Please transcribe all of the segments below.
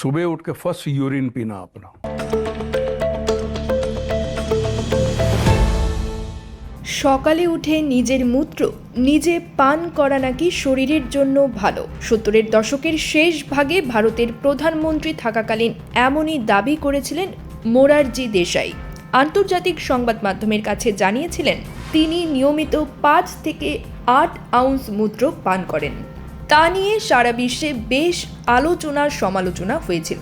सुबह उठ के फर्स्ट यूरिन पीना अपना সকালে উঠে নিজের মূত্র নিজে পান করা নাকি শরীরের জন্য ভালো সত্তরের দশকের শেষ ভাগে ভারতের প্রধানমন্ত্রী থাকাকালীন এমনই দাবি করেছিলেন মোরারজি দেশাই আন্তর্জাতিক সংবাদ মাধ্যমের কাছে জানিয়েছিলেন তিনি নিয়মিত পাঁচ থেকে আট আউন্স মূত্র পান করেন তা নিয়ে সারা বিশ্বে বেশ আলোচনার সমালোচনা হয়েছিল।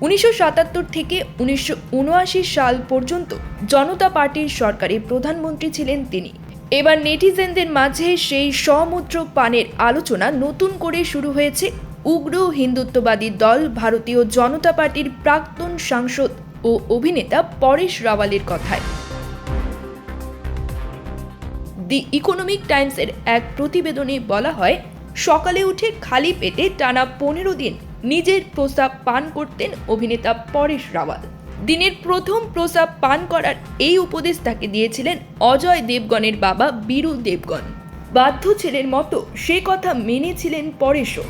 উনিশশো সাতাত্তর থেকে উনিশশো উনআশি সাল পর্যন্ত জনতা পার্টির সরকারের প্রধানমন্ত্রী ছিলেন তিনি। এবার নেটিজেনদের মাঝে সেই সমুদ্র পানের আলোচনা নতুন করে শুরু হয়েছে উগ্র হিন্দুত্ববাদী দল, ভারতীয় জনতা পার্টির প্রাক্তন সাংসদ ও অভিনেতা পরেশ রাওয়ালের কথায়। দি ইকোনমিক টাইমসের এক প্রতিবেদনে বলা হয় সকালে উঠে খালি পেটে টানা পনেরো দিন নিজের প্রস্তাব পান করতেন অভিনেতা পরেশ রাওয়াল। দিনের প্রথম প্রস্তাব পান করার এই উপদেশ তাকে দিয়েছিলেন অজয় দেবগণের বাবা বীরু দেবগণ। বাধ্য ছেলের মতো সে কথা মেনেছিলেন পরেশও।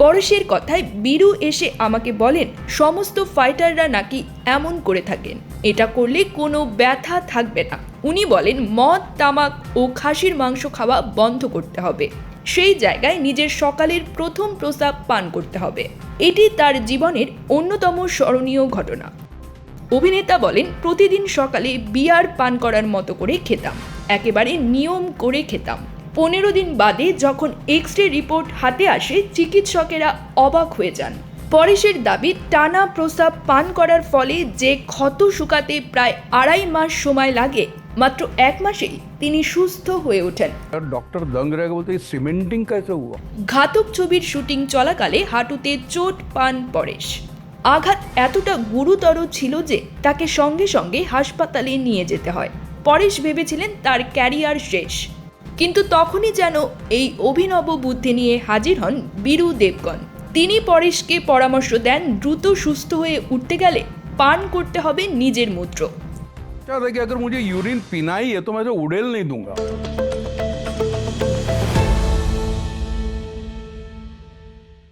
পরেশের কথায় বীরু এসে আমাকে বলেন, সমস্ত ফাইটাররা নাকি এমন করে থাকেন। এটা করলে কোনো ব্যথা থাকবে না। উনি বলেন, মদ, তামাক ও খাসির মাংস খাওয়া বন্ধ করতে হবে। সেই জায়গায় নিজের সকালের প্রথম প্রস্তাব পান করতে হবে। এটি তার জীবনের অন্যতম স্মরণীয় ঘটনা। অভিনেতা বলেন, প্রতিদিন সকালে বিয়ার পান করার মতো করে খেতাম। একেবারে নিয়ম করে খেতাম। পনেরো দিন বাদে যখন এক্স রে রিপোর্ট হাতে আসে চিকিৎসকেরা অবাক হয়ে যান। পরেশের দাবি টানা প্রস্রাব পান করার ফলে যে ক্ষত শুকাতে প্রায় আড়াই মাস সময় লাগে মাত্র এক মাসেই তিনি সুস্থ হয়ে ওঠেন। ডক্টর ঘাতক ছবির শুটিং চলাকালে হাঁটুতে চোট পান পরেশ। আঘাত এতটা গুরুতর ছিল যে তাকে সঙ্গে সঙ্গে হাসপাতালে নিয়ে যেতে হয়। পরেশ ভেবেছিলেন তার ক্যারিয়ার শেষ। কিন্তু তখনই যেন এই অভিনব বুদ্ধি নিয়ে হাজির হন বীরু দেবগণ তিনি পরেশকে পরামর্শ দেন দ্রুত সুস্থ হয়ে উঠতে গেলে পান করতে হবে নিজের মূত্র क्या था कि अगर मुझे यूरिन पीना ही है तो मैं तो उड़ेल नहीं दूंगा